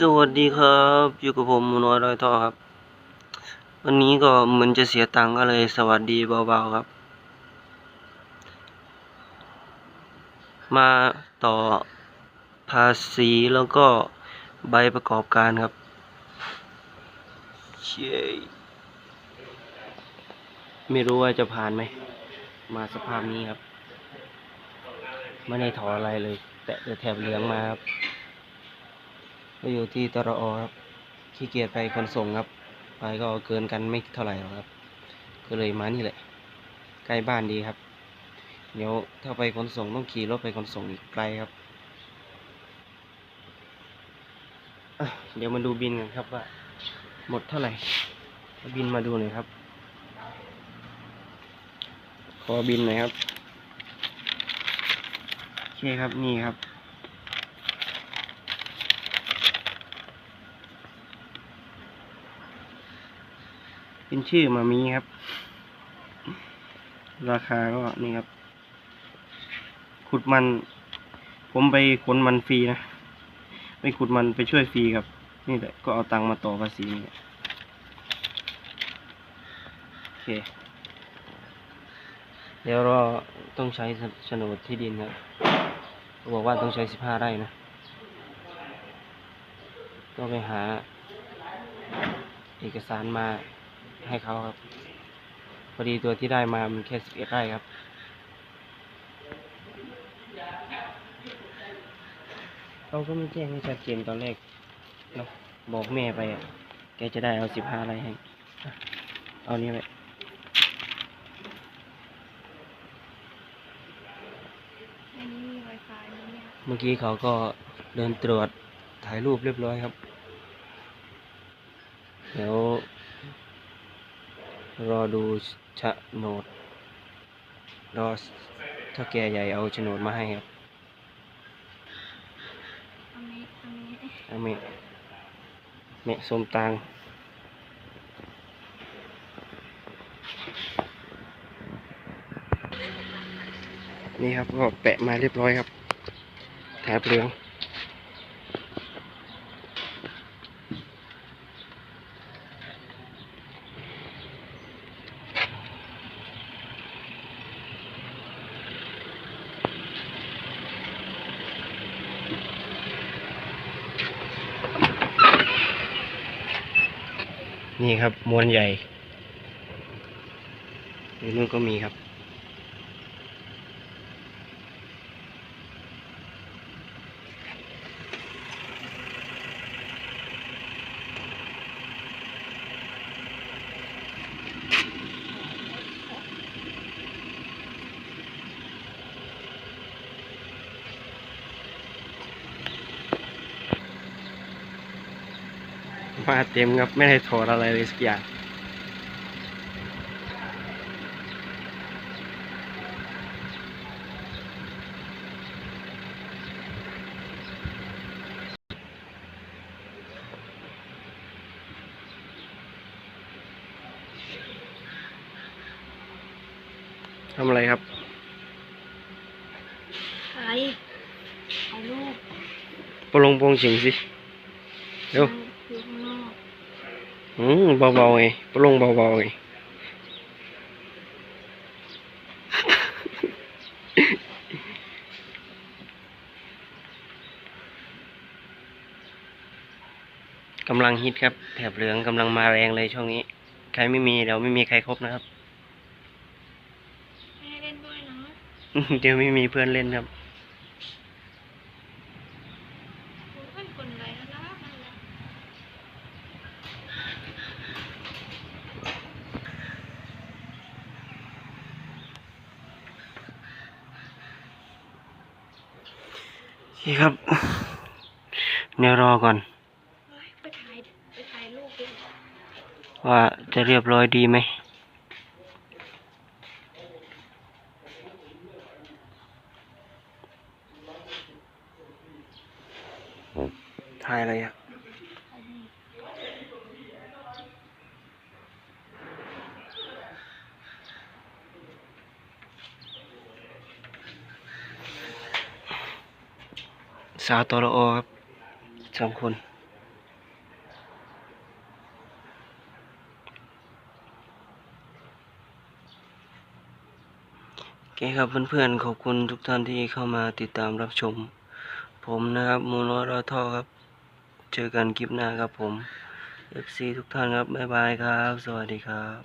สวัสดีครับ อยู่กับผมมูน้อยร้อยท่อครับ วันนี้ก็เหมือนจะเสียตังค์ก็เลยสวัสดีเบาๆครับ มาต่อภาษีแล้วก็ใบประกอบการครับเย้ไม่รู้ว่าจะผ่านไหม มาสภาพนี้ครับ ไม่ได้ถออะไรเลย แตะแต่แถบเหลืองมาครับ ก็อยู่ที่ตรอครับขี้เกียจไปขนส่งครับ ไปก็เกินกันไม่เท่าไหร่หรอกครับ ก็เลยมานี่แหละใกล้บ้านดีครับ เดี๋ยวถ้าไปขนส่งต้องขี่รถไปขนส่งอีกไกลครับเดี๋ยวมาดูบินกันครับว่า หมดเท่าไหร่ บินมาดูหน่อยครับ ขอบินหน่อยครับโอเคครับนี่ครับ เป็นชื่อมามีครับ ราคาก็นี่ครับ ขุดมัน ผมไปขนมันฟรีนะ ไปขุดมันไปช่วยฟรีครับ นี่แหละก็เอาตังค์มาต่อภาษีนี่โอเค เดี๋ยวเราต้องใช้โฉนดที่ดินครับบอกว่าต้องใช้สิบห้าไร่นะก็ไปหาเอกสารมา ให้เขาครับ พอดีตัวที่ได้มามันแค่สิบเอ็ดไร่ครับ เขาก็ไม่แจ้งให้ชัดเจนตอนแรกเนาะบอกแม่ไปอะ แกจะได้เอาสิบห้าไร่ให้อะเอานี้ไปอันนี้มี Wi-Fi ไหมเนี่ยเมื่อกี้เขาก็เดินตรวจถ่ายรูปเรียบร้อยครับ เดี๋ยว รอดูโฉนด รอถ้าแกใหญ่เอาโฉนดมาให้ครับอันนี้อันนี้อาเมะเมะสมตางนี่ครับก็แปะมาเรียบร้อยครับแถบเหลือง นี่ครับมวลใหญ่อยู่นู่นก็มีครับ มาเต็มครับไม่ได้ถอดอะไรเลยสักอย่างทำอะไรครับ อะไรเอาลูกปลงโปรงฉิงสิ เร็วอยู่ข้างนอก อืมเบาๆไงปลงเบาๆไงกำลังฮิตครับ แถบเหลืองกำลังมาแรงเลยช่วงนี้ ใครไม่มีเดี๋ยวไม่มีใครครบนะครับ ไม่ให้เล่นด้วยนะ เดี๋ยวไม่มีเพื่อนเล่นครับ โอ้ยคนไรนะนะนั่นแหละ โอเคครับ เดี๋ยวรอก่อนเฮ้ยไปถ่ายไปถ่ายรูปดิว่าจะเรียบร้อยดีไหมถ่ายอะไรอะ สาวตรอครับสองคนโอเคครับเพื่อนๆขอบคุณทุกท่านที่เข้ามาติดตามรับชม ผมนะครับมูลรอท่อครับ เจอกันคลิปหน้าครับผม FC ทุกท่านครับ บ๊ายบายครับ สวัสดีครับ